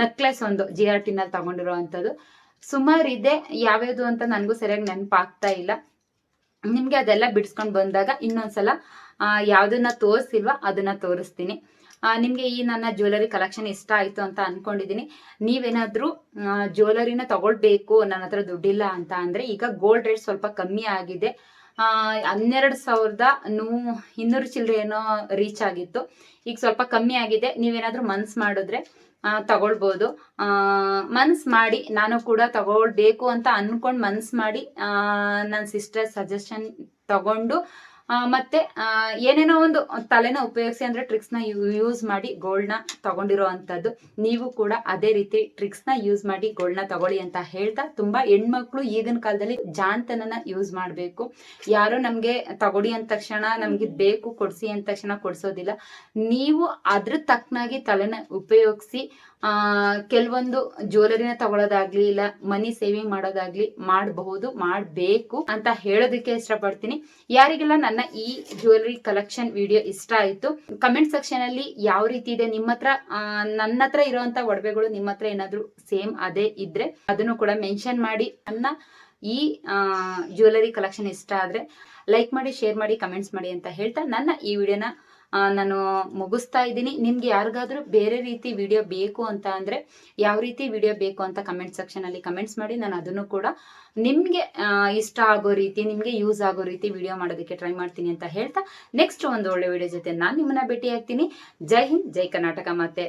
ನಕ್ಲೆಸ್ ಒಂದು ಜಿ ಆರ್ ಟಿನಲ್ಲಿ ತಗೊಂಡಿರೋ ಅಂಥದ್ದು. ಸುಮಾರು ಇದೆ, ಯಾವ್ಯಾವುದು ಅಂತ ನನಗೂ ಸರಿಯಾಗಿ ನೆನಪಾಗ್ತಾ ಇಲ್ಲ. ನಿಮಗೆ ಅದೆಲ್ಲ ಬಿಡಿಸ್ಕೊಂಡು ಬಂದಾಗ ಇನ್ನೊಂದ್ಸಲ ಯಾವುದನ್ನ ತೋರಿಸಿಲ್ವಾ ಅದನ್ನ ತೋರಿಸ್ತೀನಿ. ನಿಮಗೆ ಈ ನನ್ನ ಜ್ಯುವೆಲರಿ ಕಲೆಕ್ಷನ್ ಇಷ್ಟ ಆಯ್ತು ಅಂತ ಅನ್ಕೊಂಡಿದೀನಿ. ನೀವೇನಾದರೂ ಜ್ಯುವೆಲರಿನ ತಗೊಳ್ಬೇಕು, ನನ್ನ ಹತ್ರ ದುಡ್ಡಿಲ್ಲ ಅಂತ ಅಂದರೆ ಈಗ ಗೋಲ್ಡ್ ರೇಟ್ ಸ್ವಲ್ಪ ಕಮ್ಮಿ ಆಗಿದೆ. ಹನ್ನೆರಡು ಸಾವಿರದ ನೂ, ಇನ್ನೂರು ಚಿಲ್ಲರೆ ಏನೋ ರೀಚ್ ಆಗಿತ್ತು. ಈಗ ಸ್ವಲ್ಪ ಕಮ್ಮಿ ಆಗಿದೆ. ನೀವೇನಾದರೂ ಮನ್ಸ್ ಮಾಡಿದ್ರೆ ತಗೊಳ್ಬೋದು. ಮನ್ಸು ಮಾಡಿ ನಾನು ಕೂಡ ತಗೊಳ್ಬೇಕು ಅಂತ ಅನ್ಕೊಂಡ್ ಮನ್ಸು ಮಾಡಿ ನನ್ನ ಸಿಸ್ಟರ್ ಸಜೆಷನ್ ತಗೊಂಡು ಮತ್ತೆ ಏನೇನೋ ಒಂದು ತಲೆನ ಉಪಯೋಗಿಸಿ ಅಂದ್ರೆ ಟ್ರಿಕ್ಸ್ನ ಯೂಸ್ ಮಾಡಿ ಗೋಲ್ಡ್ನ ತಗೊಂಡಿರೋ ಅಂತದ್ದು ನೀವು ಕೂಡ ಅದೇ ರೀತಿ ಟ್ರಿಕ್ಸ್ನ ಯೂಸ್ ಮಾಡಿ ಗೋಲ್ಡ್ನ ತಗೊಳ್ಳಿ ಅಂತ ಹೇಳ್ತಾ ತುಂಬಾ ಹೆಣ್ಮಕ್ಳು ಈಗಿನ ಕಾಲದಲ್ಲಿ ಜಾಣ್ತನನ ಯೂಸ್ ಮಾಡ್ಬೇಕು. ಯಾರು ನಮ್ಗೆ ತಗೊಡಿ ಅಂದ ತಕ್ಷಣ, ನಮ್ಗೆ ಬೇಕು, ಕೊಡ್ಸಿ ಅಂದ ತಕ್ಷಣ ಕೊಡ್ಸೋದಿಲ್ಲ. ನೀವು ಅದ್ರ ತಕ್ಕನಾಗಿ ತಲೆನ ಉಪಯೋಗಿಸಿ ಆ, ಕೆಲವೊಂದು ಜ್ಯುವೆಲರಿನ ತಗೊಳ್ಳೋದಾಗ್ಲಿ ಇಲ್ಲ ಮನಿ ಸೇವಿಂಗ್ ಮಾಡೋದಾಗ್ಲಿ ಮಾಡಬಹುದು, ಮಾಡಬೇಕು ಅಂತ ಹೇಳೋದಕ್ಕೆ ಇಷ್ಟಪಡ್ತೀನಿ. ಯಾರಿಗೆಲ್ಲ ನನ್ನ ಈ ಜ್ಯುವೆಲರಿ ಕಲೆಕ್ಷನ್ ವಿಡಿಯೋ ಇಷ್ಟ ಆಯ್ತು ಕಮೆಂಟ್ ಸೆಕ್ಷನ್ ಅಲ್ಲಿ ಯಾವ ರೀತಿ ಇದೆ, ನಿಮ್ಮ ಹತ್ರ ನನ್ನ ಹತ್ರ ಇರುವಂತ ಒಡವೆಗಳು ನಿಮ್ಮ ಹತ್ರ ಏನಾದ್ರು ಸೇಮ್ ಅದೇ ಇದ್ರೆ ಅದನ್ನು ಕೂಡ ಮೆನ್ಷನ್ ಮಾಡಿ. ನನ್ನ ಈ ಜ್ಯುವೆಲರಿ ಕಲೆಕ್ಷನ್ ಇಷ್ಟ ಆದ್ರೆ ಲೈಕ್ ಮಾಡಿ ಶೇರ್ ಮಾಡಿ ಕಮೆಂಟ್ಸ್ ಮಾಡಿ ಅಂತ ಹೇಳ್ತಾ ನನ್ನ ಈ ವಿಡಿಯೋನ ನಾನು ಮುಗಿಸ್ತಾ ಇದ್ದೀನಿ. ನಿಮ್ಗೆ ಯಾರಿಗಾದ್ರೂ ಬೇರೆ ರೀತಿ ವಿಡಿಯೋ ಬೇಕು ಅಂತ ಅಂದ್ರೆ ಯಾವ ರೀತಿ ವಿಡಿಯೋ ಬೇಕು ಅಂತ ಕಮೆಂಟ್ ಸೆಕ್ಷನ್ ಅಲ್ಲಿ ಕಮೆಂಟ್ಸ್ ಮಾಡಿ, ನಾನು ಅದನ್ನು ಕೂಡ ನಿಮ್ಗೆ ಇಷ್ಟ ಆಗೋ ರೀತಿ, ನಿಮ್ಗೆ ಯೂಸ್ ಆಗೋ ರೀತಿ ವಿಡಿಯೋ ಮಾಡೋದಕ್ಕೆ ಟ್ರೈ ಮಾಡ್ತೀನಿ ಅಂತ ಹೇಳ್ತಾ ನೆಕ್ಸ್ಟ್ ಒಂದು ಒಳ್ಳೆ ವಿಡಿಯೋ ಜೊತೆ ನಾನು ನಿಮ್ಮನ್ನ ಭೇಟಿ ಆಗ್ತೀನಿ ಜೈ ಹಿಂದ್, ಜೈ ಕರ್ನಾಟಕ ಮತ್ತೆ